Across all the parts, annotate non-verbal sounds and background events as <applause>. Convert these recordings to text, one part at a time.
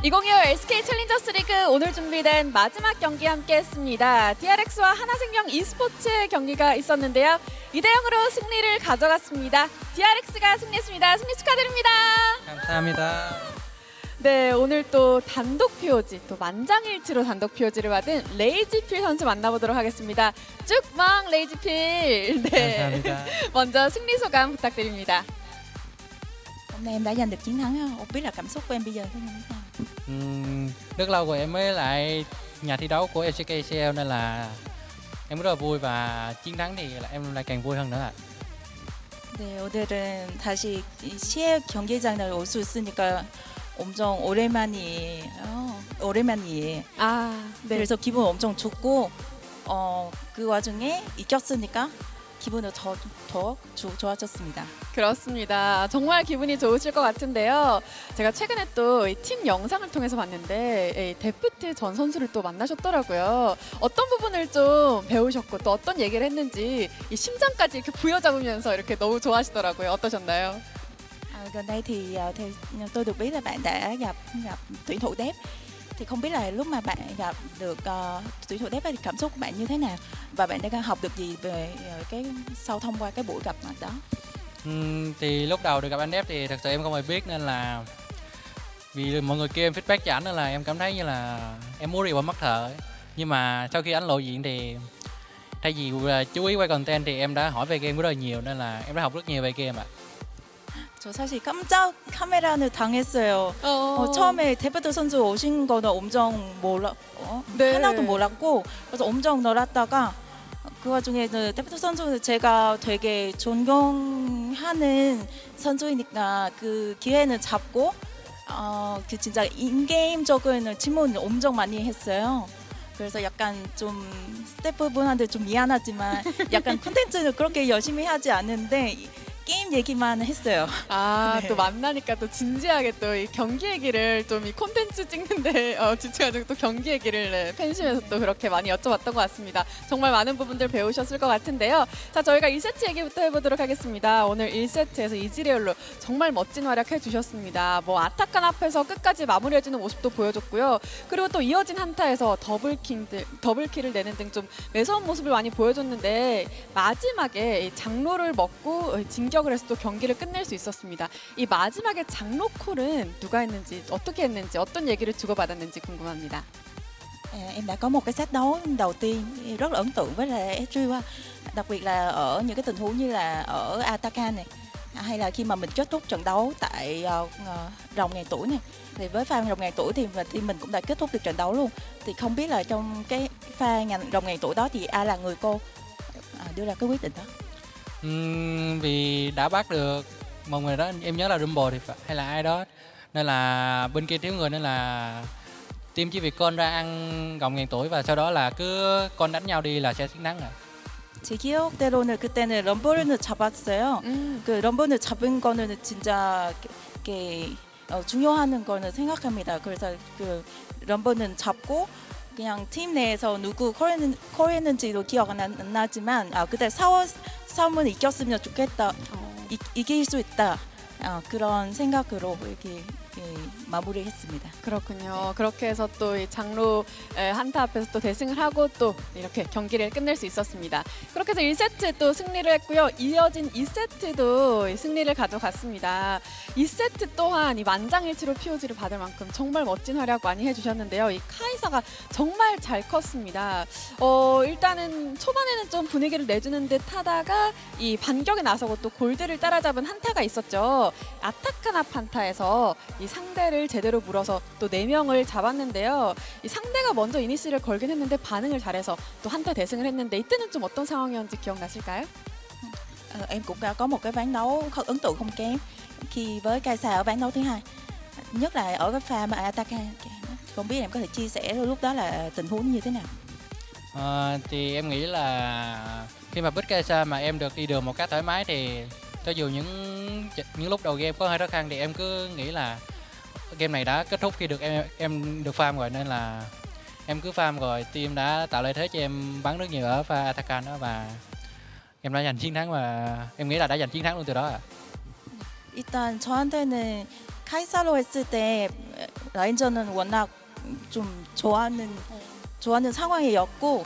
2025 SK 챌린저스 리그 오늘 준비된 마지막 경기 함께 했습니다. DRX와 하나생명 e스포츠의 경기가 있었는데요. 2대 0으로 승리를 가져갔습니다. DRX가 승리했습니다. 승리 축하드립니다. 감사합니다. 네, 오늘 또 단독 POG, 또 만장일치로 단독 POG를 받은 레이지필 선수 만나보도록 하겠습니다. 쭉망 레이지필. 네. 감사합니다. <laughs> 먼저 승리 소감 부탁드립니다. Hôm nay em đã giành được chiến thắng không? Không biết là cảm xúc của em bây giờ thế nào? Rất lâu rồi em mới lại nhà thi đấu của LCKCL nên là em rất là vui và chiến thắng thì là em lại càng vui hơn nữa ạ. 네, 오늘은 다시 이 시합 경기장에 올 수 있으니까 엄청 오랜만이에요. 오랜만이에요. 아, 네. 그래서 기분 엄청 좋고 어, 그 와중에 이겼으니까 기분이 더, 더 조, 좋아졌습니다. 그렇습니다. 정말 기분이 좋으실 것 같은데요. 제가 최근에 또 팀 영상을 통해서 봤는데 이 데프트 전 선수를 또 만나셨더라고요. 어떤 부분을 좀 배우셨고 또 어떤 얘기를 했는지 이 심장까지 이렇게 부여잡으면서 이렇게 너무 좋아하시더라고요. 어떠셨나요? À, gần đây thì à, theo tôi được biết là bạn đã gặp gặp tuyển thủ đép thì không biết là lúc mà bạn gặp được uh, tuyển thủ đép thì cảm xúc của bạn như thế nào và bạn đã học được gì về ờ, cái sau thông qua cái buổi gặp mặt đó uhm, thì lúc đầu được gặp anh Đép thì thật sự em không hề biết nên là vì mọi người kia em feedback cho ảnh nên là em cảm thấy như là em muốn đi qua mắt thợ ấy. nhưng mà sau khi ảnh lộ diện thì thay vì ờ, chú ý quay content thì em đã hỏi về game rất là nhiều nên là em đã học rất nhiều về game ạ. 저 사실 깜짝 카메라는 당했어요. 어, 어, 처음에 데프트 선수 오신 거는 엄청 몰라 어? 네. 하나도 몰랐고 그래서 엄청 놀았다가 그 와중에는 데프트 선수는 제가 되게 존경하는 선수이니까 그 기회는 잡고 어, 그 진짜 인게임적인 질문 엄청 많이 했어요. 그래서 약간 좀 스태프분한테 좀 미안하지만 약간 콘텐츠는 그렇게 열심히 하지 않는데 게임 얘기만 했어요. 아, <laughs> 네. 또 만나니까 또 진지하게 또 이 경기 얘기를 좀 이 콘텐츠 찍는데 <laughs> 어, 집중해가지고 또 경기 얘기를 네, 팬심에서 또 그렇게 많이 여쭤봤던 것 같습니다. 정말 많은 부분들 배우셨을 것 같은데요. 자, 저희가 1세트 얘기부터 해보도록 하겠습니다. 오늘 1세트에서 이지리얼로 정말 멋진 활약 해주셨습니다. 뭐 아타칸 앞에서 끝까지 마무리해주는 모습도 보여줬고요. 그리고 또 이어진 한타에서 더블킹들, 더블킬을 내는 등 좀 매서운 모습을 많이 보여줬는데 마지막에 이 장로를 먹고 어, 진격 을 해서 또 경기를 끝낼 수 있었습니다. 이 마지막에 장로 콜은 누가 했는지 어떻게 했는지 어떤 얘기를 주고받았는지 궁금합니다. À, em đã có một cái set đấu đầu tiên rất là ấn tượng với là Ezreal đặc biệt là ở những cái tình huống như là ở Atakan này à, hay là khi mà mình kết thúc trận đấu tại uh, rồng ngàn tuổi này thì với pha rồng ngàn tuổi thì mà team mình cũng đã kết thúc được trận đấu luôn thì không biết là trong cái pha ngàn rồng ngàn tuổi đó thì ai là người cô à, đưa ra cái quyết định đó Ừm, vì đã bắt được một người đó em nhớ là Rumble thì phải, hay là ai đó nên là bên kia thiếu người nên là team chỉ việc con ra ăn gồng ngàn tuổi và sau đó là cứ con đánh nhau đi là sẽ chiến thắng rồi. 제 기억대로는 그때는 럼블을 잡았어요. 음, 그 럼번을 잡은 거는 진짜 이렇게 어, 중요한 거는 생각합니다. 그래서 그 럼번은 잡고 그냥 팀 내에서 누구 콜했는, 콜했는지도 기억 안, 안 나지만 아 그때 싸워 싸움은 이겼으면 좋겠다. 어, 이, 이길 수 있다. 어, 그런 생각으로 이렇게, 이렇게 마무리했습니다. 그렇군요. 그렇게 해서 또 이 장로 에, 한타 앞에서 또 대승을 하고 또 이렇게 경기를 끝낼 수 있었습니다. 그렇게 해서 1세트 또 승리를 했고요. 이어진 2세트도 승리를 가져갔습니다. 2세트 또한 이 만장일치로 POG를 받을 만큼 정말 멋진 활약 많이 해주셨는데요. 이 카이사가 정말 잘 컸습니다. 어, 일단은 초반에는 좀 분위기를 내주는 듯 하다가 이 반격에 나서고 또 골드를 따라잡은 한타가 있었죠. 아타카나 판타에서 이 상대를 제대로 물어서 또 네명을 잡았는데요. 이 상대가 먼저 이니시를 걸긴 했는데 반응을 잘해서 또 한타 대승을 했는데 이때는 좀 어떤 상황이었는지 기억나실까요? Ờ, em cũng đã có một cái ván đấu không ấn tượng không kém khi với Kaisa ở ván đấu thứ hai nhất là ở cái pha mà Ataka không biết em có thể chia sẻ lúc đó là tình huống như thế nào Ờ, thì em nghĩ là khi mà bích Kaisa mà em được đi đường một cách thoải mái thì cho dù những những lúc đầu game có hơi khó khăn thì em cứ nghĩ là game này đã kết thúc khi được em em được farm rồi nên là em cứ farm rồi team đã tạo lợi thế cho em bắn rất nhiều ở pha Atakan đó và em đã giành chiến thắng và em nghĩ là đã giành chiến thắng luôn từ đó ạ. 일단 저한테는 카이사로 했을 때 라인전은 워낙 좀 좋아하는 좋아하는 상황이었고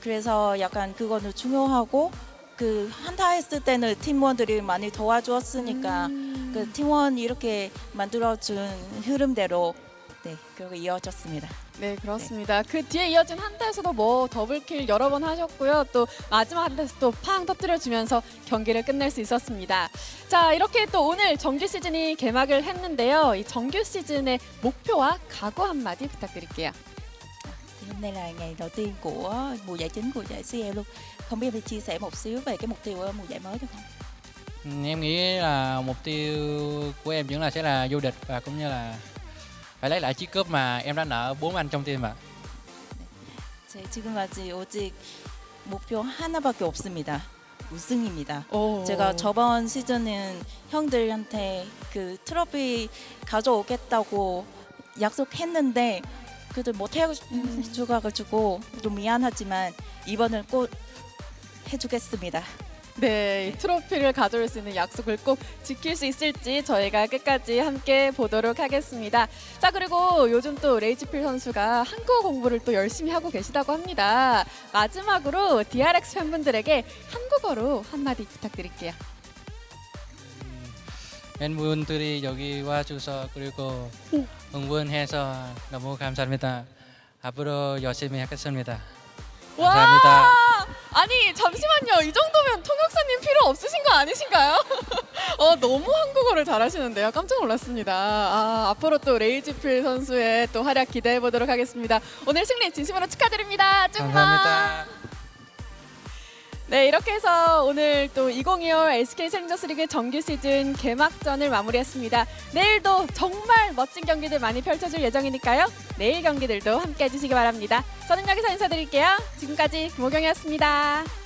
그래서 약간 그거는 중요하고 그 한타 했을 때는 팀원들이 많이 도와주었으니까 음. 그 팀원 이렇게 만들어준 흐름대로 네 그렇게 이어졌습니다. 네 그렇습니다. 그 뒤에 이어진 한타에서도 뭐 더블킬 여러 번 하셨고요. 또 마지막 한타에서 또팡 터뜨려주면서 경기를 끝낼 수 있었습니다. 자 이렇게 또 오늘 정규 시즌이 개막을 했는데요. 이 정규 시즌의 목표와 각오 한마디 부탁드릴게요. Thì hôm nay là ngày đầu tiên của mùa giải chính của giải CL luôn. Không biết em chia sẻ một xíu về cái mục tiêu ở mùa giải mới được không? Ừ, em nghĩ là mục tiêu của em vẫn là sẽ là vô địch và cũng như là phải lấy lại chiếc cúp mà em đã nợ bốn anh trong team ạ 제 지금까지 오직 목표 하나밖에 없습니다. 우승입니다. 오. 제가 저번 시즌은 형들한테 그 트로피 가져오겠다고 약속했는데 그래도 못 해주가지고 좀 미안하지만 이번은 꼭 해주겠습니다. 네, 이 트로피를 가져올 수 있는 약속을 꼭 지킬 수 있을지 저희가 끝까지 함께 보도록 하겠습니다. 자, 그리고 요즘 또 레이지필 선수가 한국어 공부를 또 열심히 하고 계시다고 합니다. 마지막으로 DRX 팬분들에게 한국어로 한마디 부탁드릴게요. 팬분들이 여기 와주셔서 그리고 응원해서 너무 감사합니다 앞으로 열심히 하겠습니다 감사합니다. 와! 아니, 잠시만요. 이 정도면 통역사님 필요 없으신 거 아니신가요? <laughs> 어, 너무 한국어를 잘하시는데요. 깜짝 놀랐습니다. 아, 앞으로 또 레이지필 선수의 또 활약 기대해 보도록 하겠습니다. 오늘 승리 진심으로 축하드립니다. 쭉마! 감사합니다 네, 이렇게 해서 오늘 또 2025 SK 챌린저스 리그 정규 시즌 개막전을 마무리했습니다. 내일도 정말 멋진 경기들 많이 펼쳐질 예정이니까요. 내일 경기들도 함께 해주시기 바랍니다. 저는 여기서 인사드릴게요. 지금까지 김호경이었습니다.